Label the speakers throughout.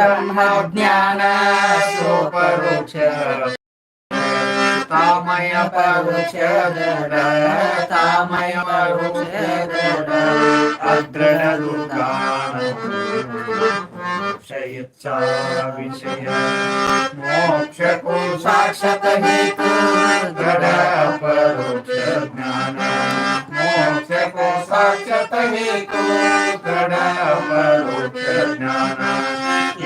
Speaker 1: ब्रह्मज्ञानसोपरुचर तामय परुचर तामय परुचर अग्रणदुर्गान क्षयच्छा विषय मोक्षको साक्षात् हेतु दृढ परोक्ष ज्ञान मोक्षको साक्षात् हेतु दृढ परोक्ष ज्ञान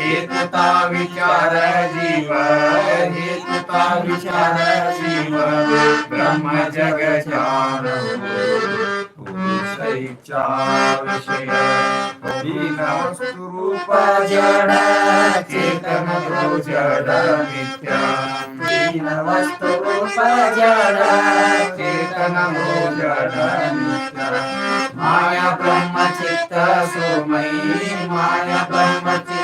Speaker 1: हेतुता विचार जीव, हेतुता विचार जीव। ब्रह्म जग जड चेतन वस्तु चेतन माया ब्रह्म चित्त सोमयी माया ब्रह्म चित्त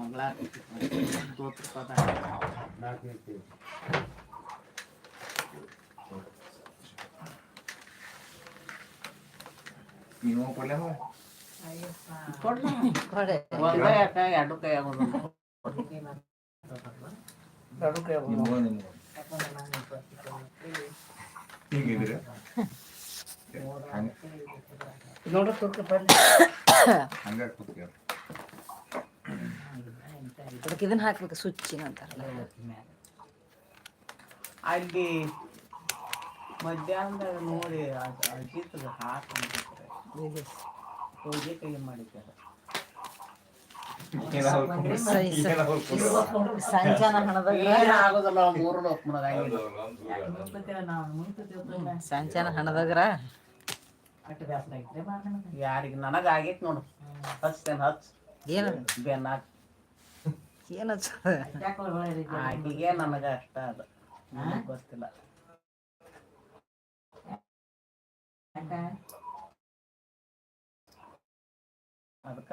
Speaker 2: ಮಂಗಳಾರತಿ ಸ್ತೋತ್ರ ಪದ
Speaker 1: ನಾಲ್ಕು ನೀವು
Speaker 2: ಕೊಡ್ಲ
Speaker 3: ಕೊಡೆ
Speaker 2: ಒಂದ ಯಾಕ ಎರಡು ಕೈ ಆಗೋದು ಎರಡು ಕೈ ಆಗೋದು
Speaker 1: ಹೀಗಿದ್ರೆ
Speaker 2: ನೋಡ್ರಿ
Speaker 1: ಹಂಗ ಕೂತ್ಕೇಳ
Speaker 3: ಅದಕ್ಕೆ ಇದನ್ನ ಹಾಕ್ಬೇಕು ಸುಚ್ಚಿನ ಅಂತಾರಲ್ಲ
Speaker 2: ಅಲ್ಲಿ ಮಧ್ಯಾಹ್ನದಾಗ ನೋಡಿ ಅಜಿತ್ ಹಾಕಿ
Speaker 3: ಇದು
Speaker 2: ಹೋಗಿ ಕೈ ಮಾಡಿದ್ದಾರೆ.
Speaker 3: ಸಂಜಾನ ಹಣದಾಗ
Speaker 2: ಏನ್ ಆಗೋದಿಲ್ಲ ಮೂರು ಲೋಕಮದಾಗ
Speaker 3: ಸಂಜಾನ ಹಣದಾಗ್ರ?
Speaker 2: ಯಾರಿಗೆ ನನಗ ಆಗೈತ್ ನೋಡು. ಹಚ್ತೇನೆ ಹಚ್
Speaker 3: ಏನದ
Speaker 2: ಬೆನ್ನಾಕ್
Speaker 3: ಏನ
Speaker 2: ಆಕಿಗೆ ನನಗ ಅಷ್ಟ ಅದ ನನಗ್ ಗೊತ್ತಿಲ್ಲ ಅದಕ್ಕ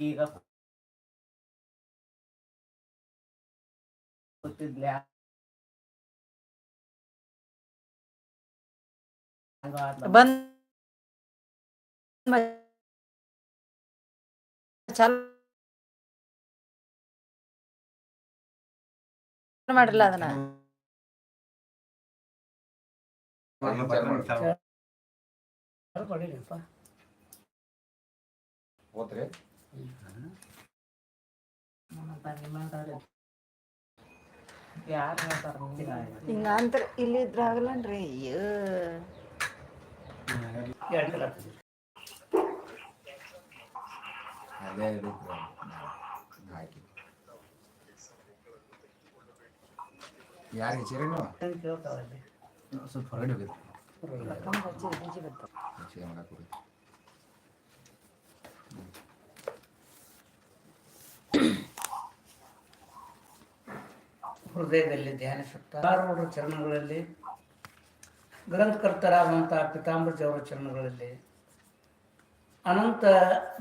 Speaker 2: ಈಗ ಗೊತ್ತಿದ್ಲ್ಯಾ
Speaker 3: ಬಂದ್ ಚಾಲು ಮಾಡಿರಲ್ಲ ಅದನ್ನ
Speaker 1: ಹೋತ್ರಿ
Speaker 2: ಯಾರು ಇಲ್ಲಿ ನಿಂಗ?
Speaker 3: ಹಿಂಗ
Speaker 1: ಅದೇ ಹಾಕಿ ಯಾರಿಗೆ? ಸ್ವಲ್ಪ ಹೊರಗಡೆ
Speaker 2: ಹೃದಯದಲ್ಲಿ ಧ್ಯಾನಿಸುತ್ತಾ ಚರಣಗಳಲ್ಲಿ ಗ್ರಂಥಕರ್ತರಾದಂತಹ ಪಿತಾಂಬರ್ಜಿ ಅವರ ಚರಣಗಳಲ್ಲಿ ಅನಂತ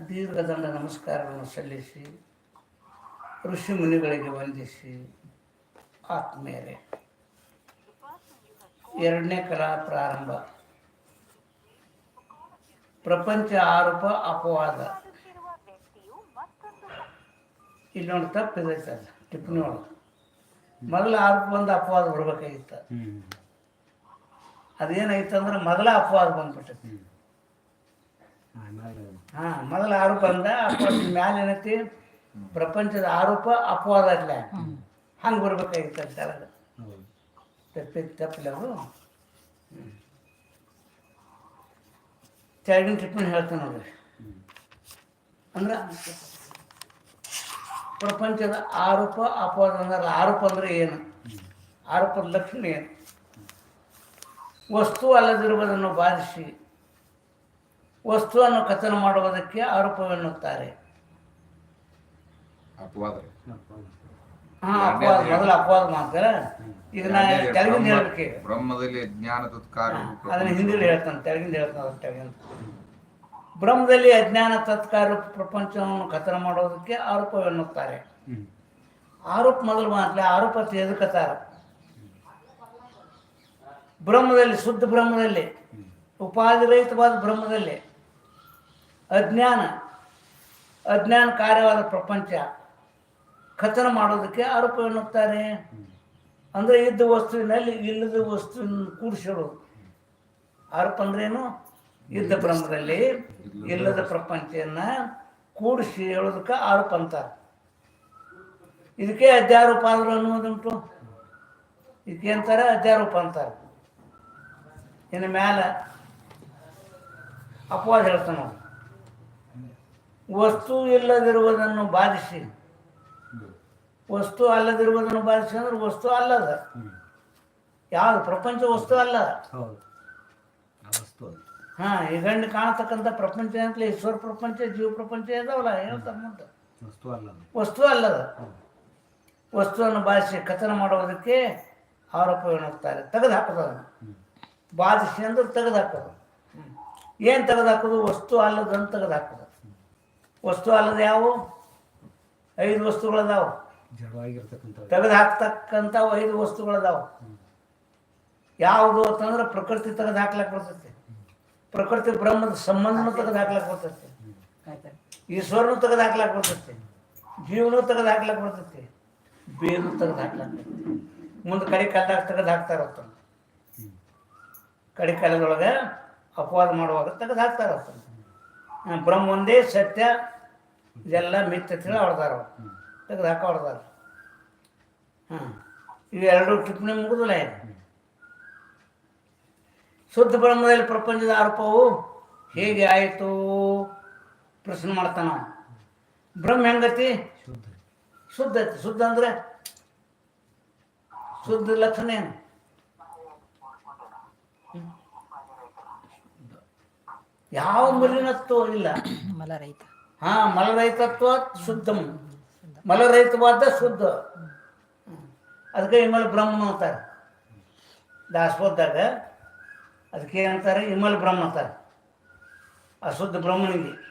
Speaker 2: ದೀರ್ಘದಂಡ ನಮಸ್ಕಾರವನ್ನು ಸಲ್ಲಿಸಿ ಋಷಿ ಮುನಿಗಳಿಗೆ ವಂದಿಸಿ ಆತ್ಮೀಯರೇ ಎರಡನೇ ಕಲಾ ಪ್ರಾರಂಭ. ಪ್ರಪಂಚ ಆರೋಪ ಅಪವಾದ. ಇಲ್ಲಿ ತಪ್ಪಿದೈತೆ ಅದು ಟಿಪ್ಪಣಿ ಒಳಗೆ
Speaker 4: ಮೊದಲ ಆರೋಪ ಬಂದು ಅಪವಾದ ಬರ್ಬೇಕಾಗಿತ್ತು. ಅದೇನಾಯ್ತು ಅಂದ್ರೆ ಮೊದಲ ಅಪವಾದ ಬಂದ್ಬಿಟ್ಟೈತಿ. ಹಾ, ಮೊದಲ ಆರೋಪ ಅಂದ ಅಪವಾದ ಮ್ಯಾಲ ಏನೈತಿ? ಪ್ರಪಂಚದ ಆರೋಪ ಅಪವಾದ ಅಲ್ಲ. ಹಂಗೆ ಬರ್ಬೇಕಾಗಿತ್ತು ಅಂತ ಅದು
Speaker 5: ಹೌದು
Speaker 4: ತಪ್ಪಿ, ತಪ್ಪಿಲ್ಲ ಅದು. ಕೆಳಗಿನ ಟ್ರೀಟ್ಮೆಂಟ್ ಹೇಳ್ತಾನೆ ನೋಡ್ರಿ. ಅಂದ್ರೆ ಪ್ರಪಂಚದ ಆರೋಪ ಅಪವಾದ ಅಂದ್ರೆ ಆರೋಪ ಅಂದ್ರೆ ಏನು? ಆರೋಪದ ಲಕ್ಷಣ ಏನು? ವಸ್ತು ಅಲ್ಲದಿರುವುದನ್ನು ಬಾಧಿಸಿ ವಸ್ತುವನ್ನು ಕಥನ ಮಾಡುವುದಕ್ಕೆ ಆರೋಪವೆನ್ನುತ್ತಾರೆ.
Speaker 1: ಅಪವಾದ.
Speaker 4: ಮೊದಲ ಅಪವಾದ ಮಾತ್ರ ಈಗ ನಾ ಕೆಳಗಿಂದ ಹೇಳ್ಬೇಕೆ.
Speaker 1: ಬ್ರಹ್ಮದಲ್ಲಿ ಜ್ಞಾನ ತತ್ಕಾರ
Speaker 4: ಅದನ್ನ ಹಿಂದಿಲಿ ಹೇಳ್ತಾನೆ ತೆಳಗಿಂದ ಹೇಳ್ತಾನೆ ಅದ್ರ ಬ್ರಹ್ಮದಲ್ಲಿ ಅಜ್ಞಾನ ತತ್ಕಾರ ಪ್ರಪಂಚವನ್ನು ಕಥನ ಮಾಡೋದಕ್ಕೆ ಆರೋಪವೆನ್ನುತ್ತಾರೆ. ಆರೋಪ ಮೊದಲು ಮಾತ್ರ ಆರೋಪ ಎದಕತ್ತಾರ ಬ್ರಹ್ಮದಲ್ಲಿ, ಶುದ್ಧ ಬ್ರಹ್ಮದಲ್ಲಿ ಉಪಾಧಿರಹಿತವಾದ ಬ್ರಹ್ಮದಲ್ಲಿ, ಅಜ್ಞಾನ ಅಜ್ಞಾನ ಕಾರ್ಯವಾದ ಪ್ರಪಂಚ, ಕಥನ ಮಾಡೋದಕ್ಕೆ ಆರೋಪ ಎನ್ನುತ್ತಾರೆ. ಅಂದರೆ ಇದ್ದ ವಸ್ತುವಿನಲ್ಲಿ ಇಲ್ಲದ ವಸ್ತುವಿನ ಕೂಡಿಸಿಡೋದು ಆರೋಪ ಅಂದ್ರೇನು ಇದ್ದ ಬ್ರಹ್ಮದಲ್ಲಿ ಇಲ್ಲದ ಪ್ರಪಂಚವನ್ನು ಕೂಡಿಸಿ ಹೇಳೋದಕ್ಕೆ ಆರೋಪ ಅಂತಾರೆ ಇದಕ್ಕೆ ಅಧ್ಯಾರೋಪ ಆದ್ರು ಅನ್ನೋದುಂಟು ಇದಕ್ಕೆ ಅಂತಾರೆ ಅಧ್ಯಾರೋಪ ಅಂತಾರೆ. ಇನ್ನು ಮ್ಯಾಲ ಅಪವಾದ ಹೇಳ್ತಾನೆ. ವಸ್ತು ಇಲ್ಲದಿರುವುದನ್ನು ಬಾಧಿಸಿ. ವಸ್ತು ಅಲ್ಲದಿರುವುದನ್ನು ಬಾಧಿಸಿ ಅಂದ್ರೆ ವಸ್ತು ಅಲ್ಲದ. ಯಾವುದು? ಪ್ರಪಂಚ ವಸ್ತು ಅಲ್ಲ. ಹಾ ಈ ಗಂಡು ಕಾಣತಕ್ಕಂಥ ಪ್ರಪಂಚ ಅಂತಲೇ ಈಶ್ವರ ಪ್ರಪಂಚ ಜೀವ ಪ್ರಪಂಚ ಇದಾವಲ್ಲ ಹೇಳ್ತಾರೆ ಮುಂದೆ.
Speaker 5: ವಸ್ತು ಅಲ್ಲ
Speaker 4: ವಸ್ತು ಅಲ್ಲದ. ವಸ್ತುವನ್ನು ಬಾಧಿಸಿ ಕಥನ ಮಾಡುವುದಕ್ಕೆ ಆರೋಪ ಏನುತ್ತಾರೆ ತೆಗೆದು ಹಾಕೋದನ್ನು ಬಾಧಿಸಿ ಅಂದ್ರೆ ತೆಗೆದು ಹಾಕೋದು ಏನು ತೆಗೆದು ಹಾಕೋದು ವಸ್ತು ಅಲ್ಲದಂತ ತೆಗೆದು ಹಾಕೋದು ವಸ್ತು ಅಲ್ಲದ ಯಾವು? ಐದು ವಸ್ತುಗಳದಾವು. ತೆಗೆದು ಹಾಕ್ತಕ್ಕಂಥವು ಐದು ವಸ್ತುಗಳದಾವು. ಯಾವುದು ಅಂತಂದ್ರೆ ಪ್ರಕೃತಿ ತೆಗೆದು ಹಾಕ್ಲಕ್ಕೆ ಬರ್ತೈತಿ. ಪ್ರಕೃತಿ ಬ್ರಹ್ಮದ ಸಂಬಂಧನೂ ತೆಗೆದು ಹಾಕ್ಲಕ್ಕೆ ಬರ್ತೈತಿ. ಈಶ್ವರನು ತೆಗೆದು ಹಾಕ್ಲಕ್ಕೆ ಬರ್ತೈತಿ. ಜೀವನೂ ತೆಗೆದು ಹಾಕ್ಲಕ್ಕೆ ಬರ್ತೈತಿ. ಬೇರು ತೆಗೆದು ಹಾಕ್ಲಕ್ಕೆ ಮುಂದೆ ಕಡೆ ಕಾಲದಾಗ ತೆಗೆದು ಹಾಕ್ತಾರ ಕಡೆ ಕಾಲದೊಳಗೆ ಅಪವಾದ ಮಾಡುವಾಗ ತೆಗೆದು ಹಾಕ್ತಾರ ಬ್ರಹ್ಮ ಒಂದೇ ಸತ್ಯ ಇದೆಲ್ಲ ಮಿಥ್ಯ ತಿಳಿ ಹೊಡೆದಾರ ತೆಗೆದು ಹಾಕ ಹೊಡೆದಾರ ಹಾಂ ಇವೆರಡು ಟಿಪ್ಪಣಿ ಮುಗಿದಿಲ್ಲ ಇದು ಶುದ್ಧ ಬ್ರಹ್ಮದಲ್ಲಿ ಪ್ರಪಂಚದ ಆರೋಪವು ಹೇಗೆ ಆಯಿತು? ಪ್ರಶ್ನೆ ಮಾಡ್ತಾನ. ಬ್ರಹ್ಮ ಹೆಂಗತಿ?
Speaker 5: ಶುದ್ಧ.
Speaker 4: ಶುದ್ಧ ಶುದ್ಧ ಅಂದ್ರೆ ಶುದ್ಧ ಲಕ್ಷಣ ಏನು? ಯಾವ ಮಲಿನತ್ವ ಇಲ್ಲ.
Speaker 3: ಮಲ ರೈತ
Speaker 4: ಹಾ ಮಲರಹಿತತ್ವ ಶುದ್ಧ. ಮಲರಹಿತವಾದ ಶುದ್ಧ. ಅದಕ್ಕೆ ಇಮಲ್ ಬ್ರಹ್ಮ ಅಂತಾರೆ. ದಾಸ್ಬೋದಾಗ ಅದಕ್ಕೆ ಅಂತಾರೆ? ಇಮಲ್ ಬ್ರಹ್ಮ ಅಂತಾರೆ. ಆ ಶುದ್ಧ ಬ್ರಹ್ಮನಿಗೆ.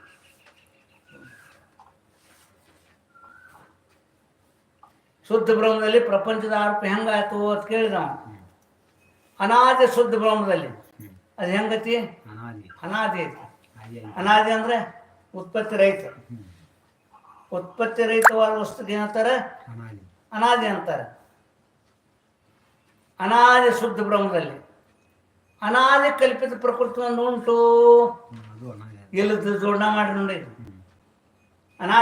Speaker 4: ಶುದ್ಧ ಬ್ರಹ್ಮದಲ್ಲಿ ಪ್ರಪಂಚದ ಆರೋಪ ಹೆಂಗಾಯ್ತು ಅಂತ ಕೇಳಿದ ನಾವು ಅನಾದಿ ಶುದ್ಧ ಬ್ರಹ್ಮದಲ್ಲಿ. ಅದು ಹೆಂಗತಿ?
Speaker 5: ಅನಾದಿ.
Speaker 4: ಐತಿ. ಅನಾದಿ ಅಂದ್ರೆ ಉತ್ಪತ್ತಿ ರಹಿತ. ಉತ್ಪತ್ತಿ ರಹಿತವಾದ ವಸ್ತುಗೆ ಏನಂತಾರೆ?
Speaker 5: ಅನಾದಿ.
Speaker 4: ಅಂತಾರೆ. ಅನಾದಿ ಶುದ್ಧ ಬ್ರಹ್ಮದಲ್ಲಿ. ಅನಾದಿ ಕಲ್ಪಿತ ಪ್ರಕೃತಿ ಒಂದು ಉಂಟು ಇಲ್ಲದ ಜೋಡಣೆ ಮಾಡಿ ನೋಡಿ